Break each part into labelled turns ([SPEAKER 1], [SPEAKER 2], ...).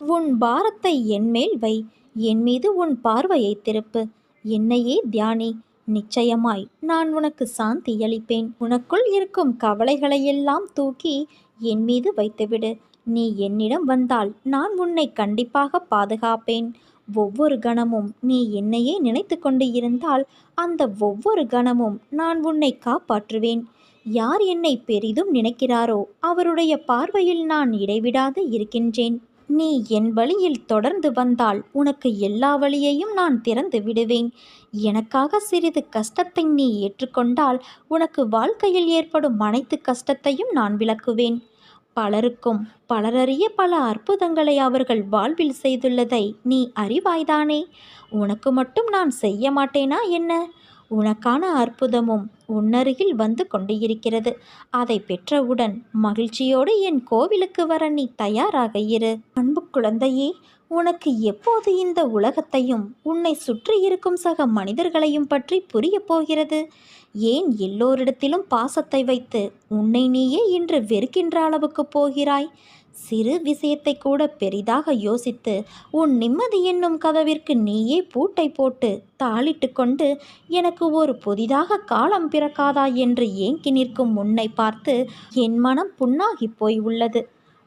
[SPEAKER 1] உன் பாரத்தை என்மேல் வை. என் மீது உன் பார்வையை திருப்பு. என்னையே தியானி. நிச்சயமாய் நான் உனக்கு சாந்தி அளிப்பேன். உனக்குள் இருக்கும் கவலைகளையெல்லாம் தூக்கி என் மீது வைத்துவிடு. நீ என்னிடம் வந்தால் நான் உன்னை கண்டிப்பாக பாதுகாப்பேன். ஒவ்வொரு கணமும் நீ என்னையே நினைத்து கொண்டு இருந்தால் அந்த ஒவ்வொரு கணமும் நான் உன்னை காப்பாற்றுவேன். யார் என்னை பெரிதும் நினைக்கிறாரோ அவருடைய பார்வையில் நான் இடைவிடாது இருக்கின்றேன். நீ என் வழியில் தொடர்ந்து வந்தால் உனக்கு எல்லா வழியையும் நான் திறந்து விடுவேன். எனக்காக சிறிது கஷ்டத்தை நீ ஏற்றுக்கொண்டால் உனக்கு வாழ்க்கையில் ஏற்படும் அனைத்து கஷ்டத்தையும் நான் விளக்குவேன். பலருக்கும் பலரறிய பல அற்புதங்களை அவர்கள் வாழ்வில் செய்துள்ளதை நீ அறிவாய்தானே? உனக்கு மட்டும் நான் செய்ய மாட்டேனா என்ன? உனக்கான அற்புதமும் உன்னருகில் வந்து கொண்டு இருக்கிறது அதை பெற்றவுடன் மகிழ்ச்சியோடு என் கோவிலுக்கு வர நீ தயாராக இரு. அன்பு குழந்தையே உனக்கு எப்போது இந்த உலகத்தையும் உன்னை சுற்றி இருக்கும் சக மனிதர்களையும் பற்றி புரியப் போகிறது? ஏன் எல்லோரிடத்திலும் பாசத்தை வைத்து உன்னை நீயே இன்று வெறுக்கின்ற அளவுக்கு போகிறாய்? சிறு விஷயத்தை கூட பெரிதாக யோசித்து உன் நிம்மதி என்னும் கதவிற்கு நீயே பூட்டை போட்டு தாளிட்டு கொண்டு எனக்கு ஒரு புதிதாக காலம் பிறக்காதா? என்று ஏங்கி நிற்கும் உன்னை பார்த்து என் மனம் புண்ணாகி போய் உள்ளது.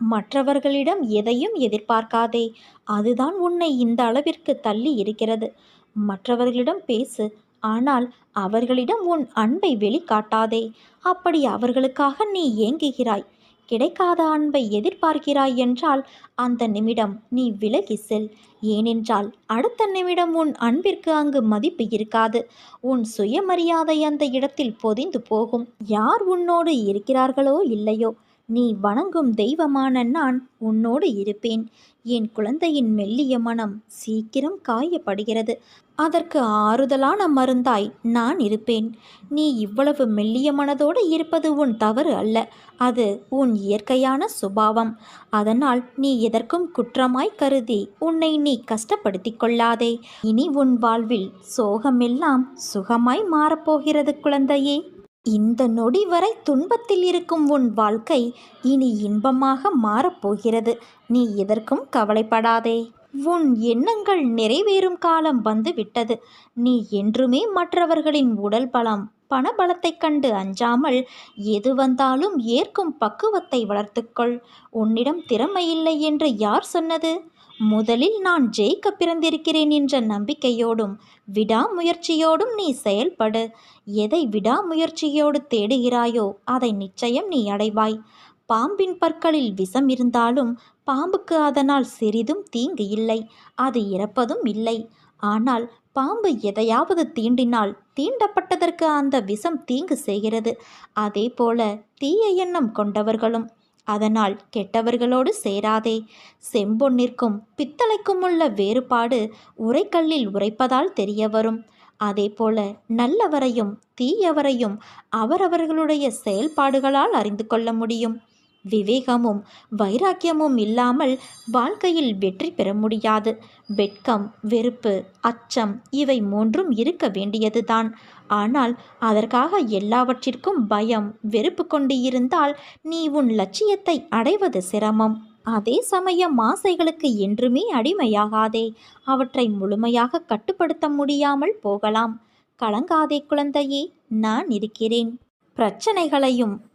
[SPEAKER 1] மற்றவர்களிடம் எதையும் எதிர்பார்க்காதே. அதுதான் உன்னை இந்த அளவிற்கு தள்ளி இருக்கிறது. மற்றவர்களிடம் பேசு ஆனால் அவர்களிடம் உன் அன்பை வெளிக்காட்டாதே. அப்படி அவர்களுக்காக நீ ஏங்குகிறாய். கிடைக்காத அன்பை எதிர்பார்க்கிறாய் என்றால் அந்த நிமிடம் நீ விலகி செல். ஏனென்றால் அடுத்த நிமிடம் உன் அன்பிற்கு அங்கு மதிப்பு இருக்காது. உன் சுயமரியாதை அந்த இடத்தில் பொதிந்து போகும். யார் உன்னோடு இருக்கிறார்களோ இல்லையோ. நீ வணங்கும் தெய்வமான நான் உன்னோடு இருப்பேன். என் குழந்தையின் மெல்லிய மனம் சீக்கிரம் காயப்படுகிறது. அதற்கு ஆறுதலான மருந்தாய் நான் இருப்பேன். நீ இவ்வளவு மெல்லிய மனதோடு இருப்பது உன் தவறு அல்ல. அது உன் இயற்கையான சுபாவம். அதனால் நீ எதற்கும் குற்றமாய் கருதி உன்னை நீ கஷ்டப்படுத்தி கொள்ளாதே. இனி உன் வாழ்வில் சோகமெல்லாம் சுகமாய் மாறப்போகிறது குழந்தையே. இந்த நொடி வரை துன்பத்தில் இருக்கும் உன் வாழ்க்கை இனி இன்பமாக மாறப்போகிறது. நீ எதற்கும் கவலைப்படாதே. உன் எண்ணங்கள் நிறைவேறும் காலம் வந்து விட்டது நீ என்றுமே மற்றவர்களின் உடல் பலம் பணபலத்தைக் கண்டு அஞ்சாமல் எது வந்தாலும் ஏற்கும் பக்குவத்தை வளர்த்துக்கொள். உன்னிடம் திறமையில்லை என்று யார் சொன்னது? முதலில் நான் ஜெயிக்க பிறந்திருக்கிறேன் என்ற நம்பிக்கையோடும் விடாமுயற்சியோடும் நீ செயல்படு. எதை விடாமுயற்சியோடு தேடுகிறாயோ அதை நிச்சயம் நீ அடைவாய். பாம்பின் பற்களில் விஷம் இருந்தாலும் பாம்புக்கு அதனால் சிறிதும் தீங்கு இல்லை அது இறப்பதும் இல்லை. ஆனால் பாம்பு எதையாவது தீண்டினால் தீண்டப்பட்டதற்கு அந்த விஷம் தீங்கு செய்கிறது. அதே போல தீய எண்ணம் கொண்டவர்களும் அதனால் கெட்டவர்களோடு சேராதே. செம்பொன்னிற்கும் பித்தளைக்கும் உள்ள வேறுபாடு உரைக்கல்லில் உரைப்பதால் தெரிய வரும் அதேபோல நல்லவரையும் தீயவரையும் அவரவர்களுடைய செயல்பாடுகளால் அறிந்து கொள்ள முடியும். விவேகமும் வைராக்கியமும் இல்லாமல் வாழ்க்கையில் வெற்றி பெற முடியாது. வெட்கம் வெறுப்பு அச்சம் இவை மூன்றும் இருக்க வேண்டியதுதான். ஆனால் அதற்காக எல்லாவற்றிற்கும் பயம் வெறுப்பு கொண்டு இருந்தால் நீ உன் லட்சியத்தை அடைவது சிரமம். அதே சமயம் ஆசைகளுக்கு என்றுமே அடிமையாகாதே. அவற்றை முழுமையாக கட்டுப்படுத்த முடியாமல் போகலாம். கலங்காதே குழந்தையே நான் இருக்கிறேன். பிரச்சனைகளையும்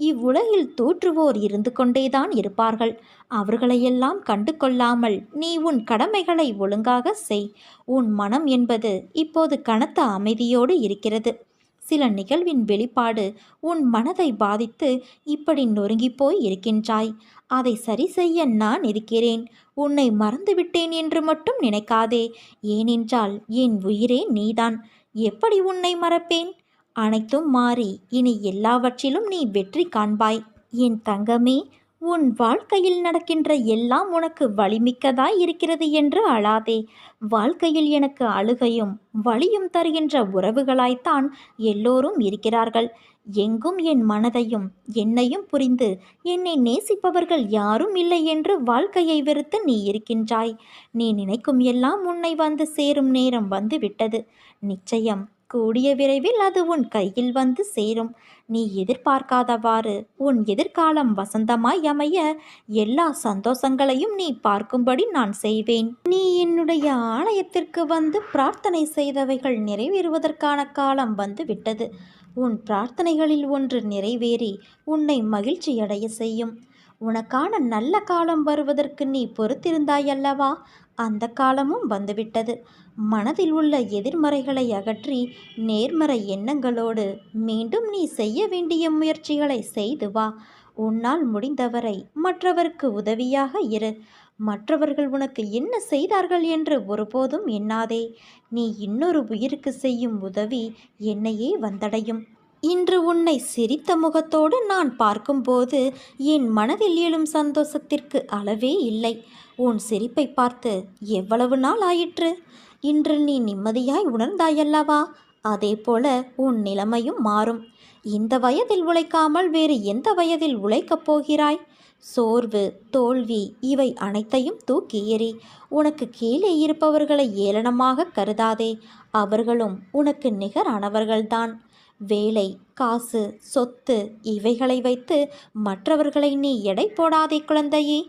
[SPEAKER 1] இவ்வுலகில் தோற்றுவோர் இருந்து கொண்டேதான் இருப்பார்கள். அவர்களையெல்லாம் கண்டு கொள்ளாமல் நீ உன் கடமைகளை ஒழுங்காக செய். உன் மனம் என்பது இப்போது கனத்த அமைதியோடு இருக்கிறது. சில நிகழ்வின் வெளிப்பாடு உன் மனதை பாதித்து இப்படி நொறுங்கிப் போய் இருக்கின்றாய். அதை சரி செய்ய நான் இருக்கிறேன். உன்னை மறந்துவிட்டேன் என்று மட்டும் நினைக்காதே. ஏனென்றால் என் உயிரே நீதான். எப்படி உன்னை மறப்பேன்? அனைத்தும் மாறி இனி எல்லாவற்றிலும் நீ வெற்றி காண்பாய். என் தங்கமே உன் வாழ்க்கையில் நடக்கின்ற எல்லாம் உனக்கு வலிமிக்கதாய் இருக்கிறது என்று அழாதே. வாழ்க்கையில் எனக்கு அழுகையும் வலியும் தருகின்ற உறவுகளாய்த்தான் எல்லோரும் இருக்கிறார்கள். எங்கும் என் மனதையும் என்னையும் புரிந்து என்னை நேசிப்பவர்கள் யாரும் இல்லை என்று வாழ்க்கையை வெறுத்து நீ இருக்கின்றாய். நீ நினைக்கும் எல்லாம் உன்னை வந்து சேரும் நேரம் வந்து விட்டது நிச்சயம் கூடிய விரைவில் அது உன் கையில் வந்து சேரும். நீ எதிர்பார்க்காதவாறு உன் எதிர்காலம் வசந்தமாய் அமைய எல்லா சந்தோஷங்களையும் நீ பார்க்கும்படி நான் செய்வேன். நீ என்னுடைய ஆலயத்திற்கு வந்து பிரார்த்தனை செய்தவைகள் நிறைவேறுவதற்கான காலம் வந்து விட்டது. உன் பிரார்த்தனைகளில் ஒன்று நிறைவேறி உன்னை மகிழ்ச்சியடைய செய்யும். உனக்கான நல்ல காலம் வருவதற்கு நீ பொறுத்திருந்தாயல்லவா? அந்த காலமும் வந்துவிட்டது மனதில் உள்ள எதிர்மறைகளை அகற்றி நேர்மறை எண்ணங்களோடு மீண்டும் நீ செய்ய வேண்டிய முயற்சிகளை செய்து வா. உன்னால் முடிந்தவரை மற்றவருக்கு உதவியாக இரு. மற்றவர்கள் உனக்கு என்ன செய்தார்கள் என்று ஒருபோதும் எண்ணாதே. நீ இன்னொரு உயிருக்கு செய்யும் உதவி என்னையே வந்தடையும். இன்று உன்னை சிரித்த முகத்தோடு நான் பார்க்கும்போது என் மனதில் எழும் சந்தோஷத்திற்கு அளவே இல்லை. உன் சிரிப்பை பார்த்து எவ்வளவு நாள் ஆயிற்று? இன்று நீ நிம்மதியாய் உணர்ந்தாயல்லவா? அதே போல உன் நிலைமையும் மாறும். இந்த வயதில் உழைக்காமல் வேறு எந்த வயதில் உழைக்கப் போகிறாய்? சோர்வு தோல்வி இவை அனைத்தையும் தூக்கி எறி உனக்கு கீழே இருப்பவர்களை ஏளனமாக கருதாதே. அவர்களும் உனக்கு நிகரானவர்கள்தான். வேலை காசு சொத்து இவைகளை வைத்து மற்றவர்களை நீ எடை போடாதே குழந்தையே.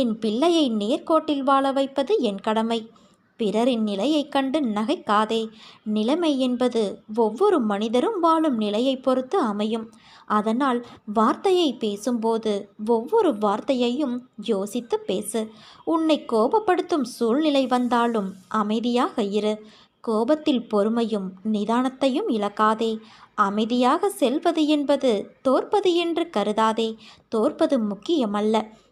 [SPEAKER 1] என் பிள்ளையை நேர்கோட்டில் வாழ வைப்பது என் கடமை. பிறரின் நிலையைக் கண்டு நகைக்காதே. நிலைமை என்பது ஒவ்வொரு மனிதரும் வாழும் நிலையை பொறுத்து அமையும். அதனால் வார்த்தையை பேசும்போது ஒவ்வொரு வார்த்தையையும் யோசித்து பேசு. உன்னை கோபப்படுத்தும் சூழ்நிலை வந்தாலும் அமைதியாக இரு. கோபத்தில் பொறுமையும் நிதானத்தையும் இழக்காதே. அமைதியாக செல்வது என்பது தோற்பது என்று கருதாதே. தோற்பது முக்கியமல்ல.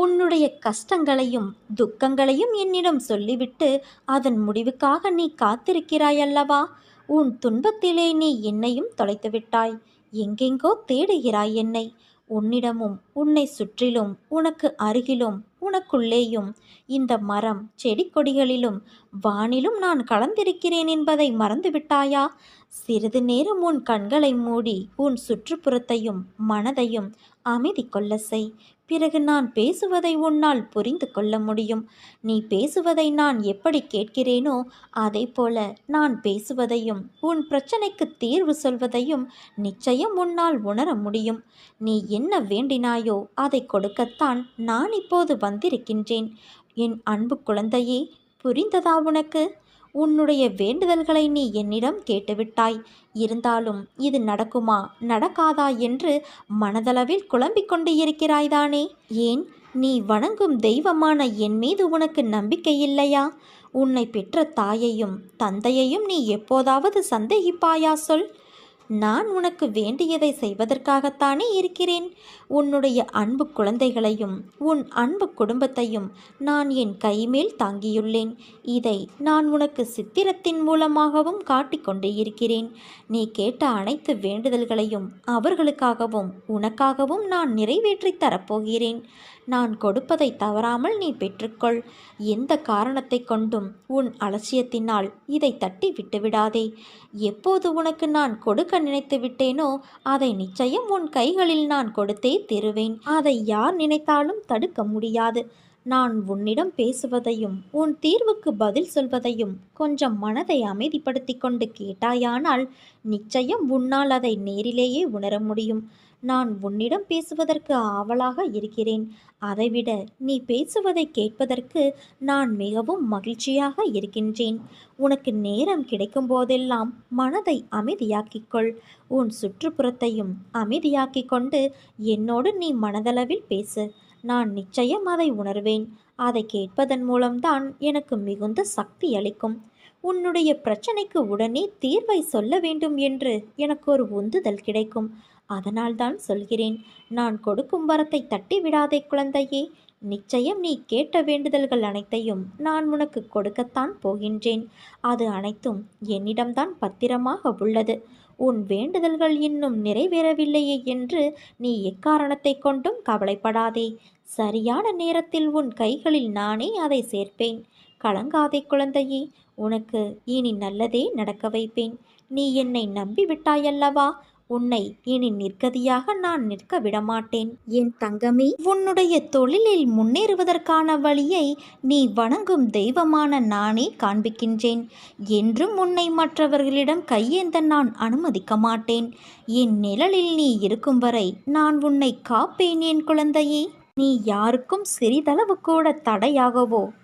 [SPEAKER 1] உன்னுடைய கஷ்டங்களையும் துக்கங்களையும் என்னிடம் சொல்லிவிட்டு அதன் முடிவுக்காக நீ காத்திருக்கிறாயல்லவா உன் துன்பத்திலே நீ என்னையும் தொலைத்து விட்டாய். எங்கெங்கோ தேடுகிறாய் என்னை. உன்னிடமும் உன்னை சுற்றிலும் உனக்கு அருகிலும் உனக்குள்ளேயும் இந்த மரம் செடி கொடிகளிலும் வானிலும் நான் கலந்திருக்கிறேன் என்பதை மறந்துவிட்டாயா? சிறிது நேரம் உன் கண்களை மூடி உன் சுற்றுப்புறத்தையும் மனதையும் அமைதி கொள்ள செய். பிறகு நான் பேசுவதை உன்னால் புரிந்து கொள்ள முடியும். நீ பேசுவதை நான் எப்படி கேட்கிறேனோ அதே போல நான் பேசுவதையும் உன் பிரச்சனைக்கு தீர்வு சொல்வதையும் நிச்சயம் உன்னால் உணர முடியும். நீ என்ன வேண்டினாயோ அதை கொடுக்கத்தான் நான் இப்போது வந்திருக்கின்றேன். என் அன்பு குழந்தையே புரிந்ததா உனக்கு? உன்னுடைய வேண்டுதல்களை நீ என்னிடம் கேட்டுவிட்டாய். இருந்தாலும் இது நடக்குமா? நடக்காதா என்று மனதளவில் குழம்பிக் கொண்டு இருக்கிறாய்தானே ஏன்? நீ வணங்கும் தெய்வமான என் மீது உனக்கு நம்பிக்கை இல்லையா? உன்னை பெற்ற தாயையும் தந்தையையும் நீ எப்போதாவது சந்தேகிப்பாயா சொல். நான் உனக்கு வேண்டியதை செய்வதற்காகத்தானே இருக்கிறேன்? உன்னுடைய அன்பு குழந்தைகளையும் உன் அன்பு குடும்பத்தையும் நான் என் கைமேல் தாங்கியுள்ளேன். இதை நான் உனக்கு சித்திரத்தின் மூலமாகவும் காட்டிக்கொண்டே இருக்கிறேன். நீ கேட்ட அனைத்து வேண்டுதல்களையும் அவர்களுக்காகவும் உனக்காகவும் நான் நிறைவேற்றித் தரப்போகிறேன். நான் கொடுப்பதை தவறாமல் நீ பெற்றுக்கொள். எந்த காரணத்தை கொண்டும் உன் அலட்சியத்தினால் இதை தட்டி விட்டுவிடாதே. எப்போது உனக்கு நான் கொடுக்க நினைத்து விட்டேனோ அதை நிச்சயம் உன் கைகளில் நான் கொடுத்தே தருவேன். அதை யார் நினைத்தாலும் தடுக்க முடியாது. நான் உன்னிடம் பேசுவதையும் உன் தீர்வுக்கு பதில் சொல்வதையும் கொஞ்சம் மனதை அமைதிப்படுத்தி கொண்டு கேட்டாயானால் நிச்சயம் உன்னால் அதை நேரிலேயே உணர முடியும். நான் உன்னிடம் பேசுவதற்கு ஆவலாக இருக்கிறேன். அதைவிட நீ பேசுவதை கேட்பதற்கு நான் மிகவும் மகிழ்ச்சியாக இருக்கின்றேன். உனக்கு நேரம் கிடைக்கும் போதெல்லாம் மனதை அமைதியாக்கிக்கொள் உன் சுற்றுப்புறத்தையும் அமைதியாக்கிக் கொண்டு என்னோடு நீ மனதளவில் பேசு. நான் நிச்சயம் அதை உணர்வேன். அதை கேட்பதன் மூலம்தான் எனக்கு மிகுந்த சக்தி அளிக்கும். உன்னுடைய பிரச்சனைக்கு உடனே தீர்வை சொல்ல வேண்டும் என்று எனக்கு ஒரு உந்துதல் கிடைக்கும். அதனால்தான் சொல்கிறேன் நான் கொடுக்கும் வரத்தை தட்டி விடாதே குழந்தையே. நிச்சயம் நீ கேட்ட வேண்டுதல்கள் அனைத்தையும் நான் உனக்கு கொடுக்கத்தான் போகின்றேன். அது அனைத்தும் என்னிடம்தான் பத்திரமாக உள்ளது. உன் வேண்டுதல்கள் இன்னும் நிறைவேறவில்லையே என்று நீ எக்காரணத்தை கொண்டும் கவலைப்படாதே. சரியான நேரத்தில் உன் கைகளில் நானே அதை சேர்ப்பேன். கலங்காதே குழந்தையே உனக்கு இனி நல்லதே நடக்க வைப்பேன். நீ என்னை நம்பிவிட்டாயல்லவா? உன்னை இனி நிற்கதியாக நான் நிற்க விடமாட்டேன். என் தங்கமே உன்னுடைய தொழிலில் முன்னேறுவதற்கான வழியை நீ வணங்கும் தெய்வமான நானே காண்பிக்கின்றேன். என்றும் உன்னை மற்றவர்களிடம் கையேந்த நான் அனுமதிக்க மாட்டேன். என் நிழலில் நீ இருக்கும் வரை நான் உன்னை காப்பேன் என் குழந்தையே. நீ யாருக்கும் சிறிதளவு கூட தடையாகவோ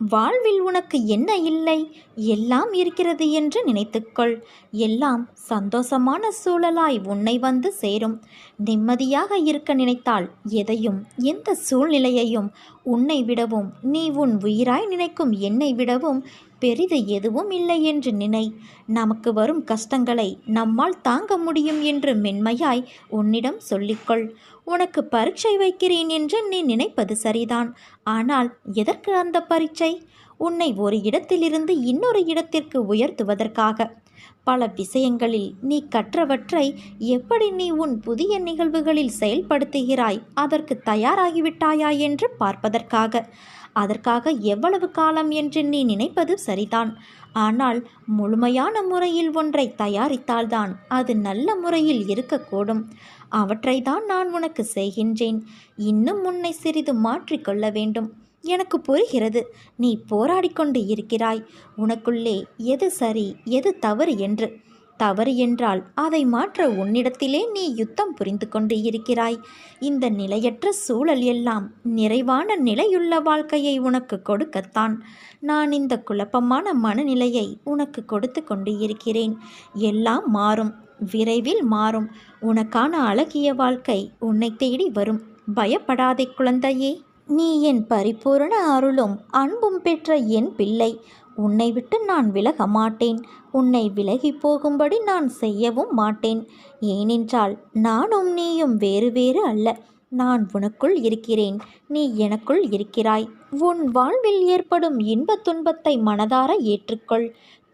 [SPEAKER 1] வாழ்வில் உனக்கு என்ன இல்லை? எல்லாம் இருக்கிறது என்று நினைத்துக்கொள். எல்லாம் சந்தோஷமான சூழலாய் உன்னை வந்து சேரும். நிம்மதியாக இருக்க நினைத்தால் எதையும் எந்த சூழ்நிலையையும் உன்னை விடவும் நீ உன் உயிராய் நினைக்கும் என்னை விடவும் பெரிது எதுவும் இல்லை என்று நினை. நமக்கு வரும் கஷ்டங்களை நம்மால் தாங்க முடியும் என்று மென்மையாய் உன்னிடம் சொல்லிக்கொள். உனக்கு பரீட்சை வைக்கிறேன் என்று நீ நினைப்பது சரிதான். ஆனால் எதற்கு அந்த பரீட்சை? உன்னை ஒரு இடத்திலிருந்து இன்னொரு இடத்திற்கு உயர்த்துவதற்காக. பல விஷயங்களில் நீ கற்றவற்றை எப்படி நீ உன் புதிய நிகழ்வுகளில் செயல்படுத்துகிறாய்? அதற்கு தயாராகிவிட்டாயா என்று பார்ப்பதற்காக. அதற்காக எவ்வளவு காலம் என்று நீ நினைப்பது சரிதான். ஆனால் முழுமையான முறையில் ஒன்றை தயாரித்தால்தான் அது நல்ல முறையில் இருக்கக்கூடும். அவற்றை தான் நான் உனக்கு செய்கின்றேன். இன்னும் உன்னை சிறிது மாற்றிக்கொள்ள வேண்டும். எனக்கு புரிகிறது நீ போராடிக்கொண்டு இருக்கிறாய். உனக்குள்ளே எது சரி எது தவறு என்று. தவறு என்றால் அதை மாற்ற உன்னிடத்திலே நீ யுத்தம் புரிந்து கொண்டு இருக்கிறாய். இந்த நிலையற்ற சூழல் எல்லாம் நிறைவான நிலையுள்ள வாழ்க்கையை உனக்கு கொடுக்கத்தான். நான் இந்த குழப்பமான மனநிலையை உனக்கு கொடுத்து கொண்டு இருக்கிறேன். எல்லாம் மாறும். விரைவில் மாறும். உனக்கான அழகிய வாழ்க்கை உன்னை தேடி வரும். பயப்படாதே குழந்தையே. நீ என் பரிபூரண அருளும் அன்பும் பெற்ற என் பிள்ளை. உன்னை விட்டு நான் விலக மாட்டேன். உன்னை விலகி போகும்படி நான் செய்யவும் மாட்டேன். ஏனென்றால் நானும் நீயும் வேறு வேறு அல்ல. நான் உனக்குள் இருக்கிறேன். நீ எனக்குள் இருக்கிறாய். உன் வாழ்வில் ஏற்படும் இன்பத் துன்பத்தை மனதார ஏற்றுக்கொள்.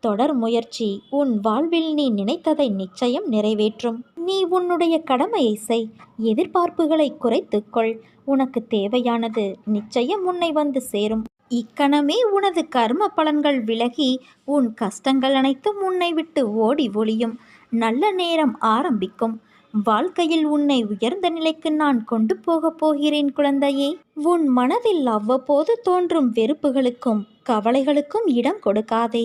[SPEAKER 1] தொடர் முயற்சி. உன் வாழ்வில் நீ நினைத்ததை நிச்சயம் நிறைவேற்றும். நீ உன்னுடைய கடமையை செய். எதிர்பார்ப்புகளை குறைத்துக்கொள் உனக்கு தேவையானது நிச்சயம் உன்னை வந்து சேரும். இக்கணமே உனது கர்ம பலன்கள் விலகி உன் கஷ்டங்கள் அனைத்தும் உன்னை விட்டு ஓடி ஒளியும். நல்ல நேரம் ஆரம்பிக்கும். வாழ்க்கையில் உன்னை உயர்ந்த நிலைக்கு நான் கொண்டு போகப் போகிறேன் குழந்தையே. உன் மனதில் அவ்வப்போது தோன்றும் வெறுப்புகளுக்கும் கவலைகளுக்கும் இடம் கொடுக்காதே.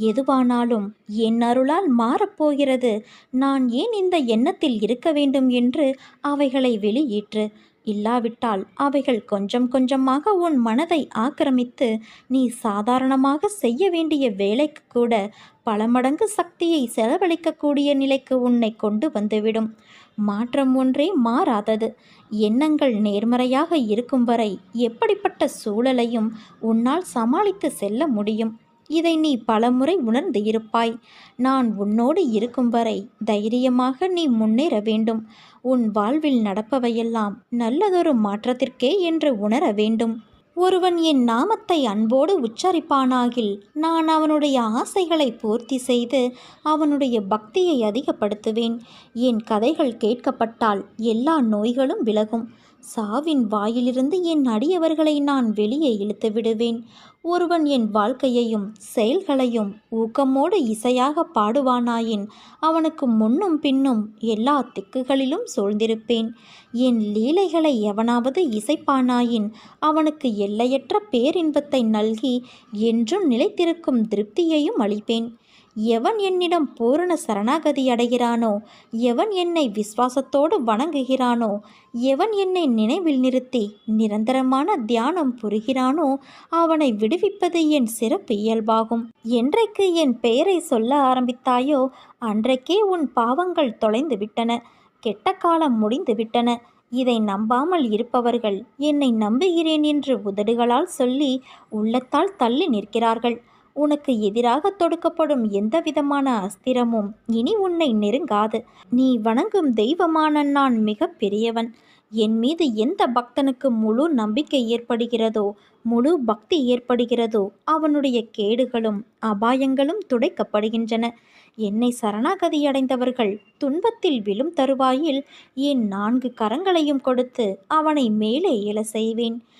[SPEAKER 1] எதுவானாலும் என் அருளால் மாறப்போகிறது நான் ஏன் இந்த எண்ணத்தில் இருக்க வேண்டும் என்று அவைகளை வெளியேற்று இல்லாவிட்டால் அவைகள் கொஞ்சம் கொஞ்சமாக உன் மனதை ஆக்கிரமித்து நீ சாதாரணமாக செய்ய வேண்டிய வேலைக்கு கூட பல மடங்கு சக்தியை செலவழிக்கக்கூடிய நிலைக்கு உன்னை கொண்டு வந்துவிடும். மாற்றம் ஒன்றே மாறாதது. எண்ணங்கள் நேர்மறையாக இருக்கும் வரை எப்படிப்பட்ட சூழலையும் உன்னால் சமாளித்து செல்ல முடியும்? இதை நீ பலமுறை உணர்ந்து இருப்பாய். நான் உன்னோடு இருக்கும் வரை தைரியமாக நீ முன்னேற வேண்டும். உன் வாழ்வில் நடப்பவையெல்லாம் நல்லதொரு மாற்றத்திற்கே என்று உணர வேண்டும். ஒருவன் என் நாமத்தை அன்போடு உச்சரிப்பானாகில் நான் அவனுடைய ஆசைகளை பூர்த்தி செய்து அவனுடைய பக்தியை அதிகப்படுத்துவேன். என் கதைகள் கேட்கப்பட்டால் எல்லா நோய்களும் விலகும். சாவின் வாயிலிருந்து என் அடியவர்களை நான் வெளியே இழுத்து விடுவேன். ஒருவன் என் வாழ்க்கையையும் செயல்களையும் ஊக்கமோடு இசையாக பாடுவானாயின் அவனுக்கு முன்னும் பின்னும் எல்லா திக்குகளிலும் சூழ்ந்திருப்பேன். என் லீலைகளை எவனாவது இசைப்பானாயின் அவனுக்கு எல்லையற்ற பேரின்பத்தை நல்கி என்றும் நிலைத்திருக்கும் திருப்தியையும் அளிப்பேன். எவன் என்னிடம் பூரண சரணாகதி அடைகிறானோ? எவன் என்னை விசுவாசத்தோடு வணங்குகிறானோ? எவன் என்னை நினைவில் நிறுத்தி நிரந்தரமான தியானம் புரிகிறானோ? அவனை விடுவிப்பது என் சிறப்பு இயல்பாகும். என்றைக்கு என் பெயரை சொல்ல ஆரம்பித்தாயோ அன்றைக்கே உன் பாவங்கள் தொலைந்து விட்டன கெட்ட காலம் முடிந்து விட்டன இதை நம்பாமல் இருப்பவர்கள் என்னை நம்புகிறேன் என்று உதடுகளால் சொல்லி உள்ளத்தால் தள்ளி நிற்கிறார்கள். உனக்கு எதிராக தொடுக்கப்படும் எந்த விதமான அஸ்திரமும் இனி உன்னை நெருங்காது. நீ வணங்கும் தெய்வமான நான் மிக பெரியவன். என் மீது எந்த பக்தனுக்கு முழு நம்பிக்கை ஏற்படுகிறதோ முழு பக்தி ஏற்படுகிறதோ அவனுடைய கேடுகளும் அபாயங்களும் துடைக்கப்படுகின்றன. என்னை சரணாகதி அடைந்தவர்கள் துன்பத்தில் விழும் தருவாயில் என் நான்கு கரங்களையும் கொடுத்து அவனை மேலே எழ செய்வேன்.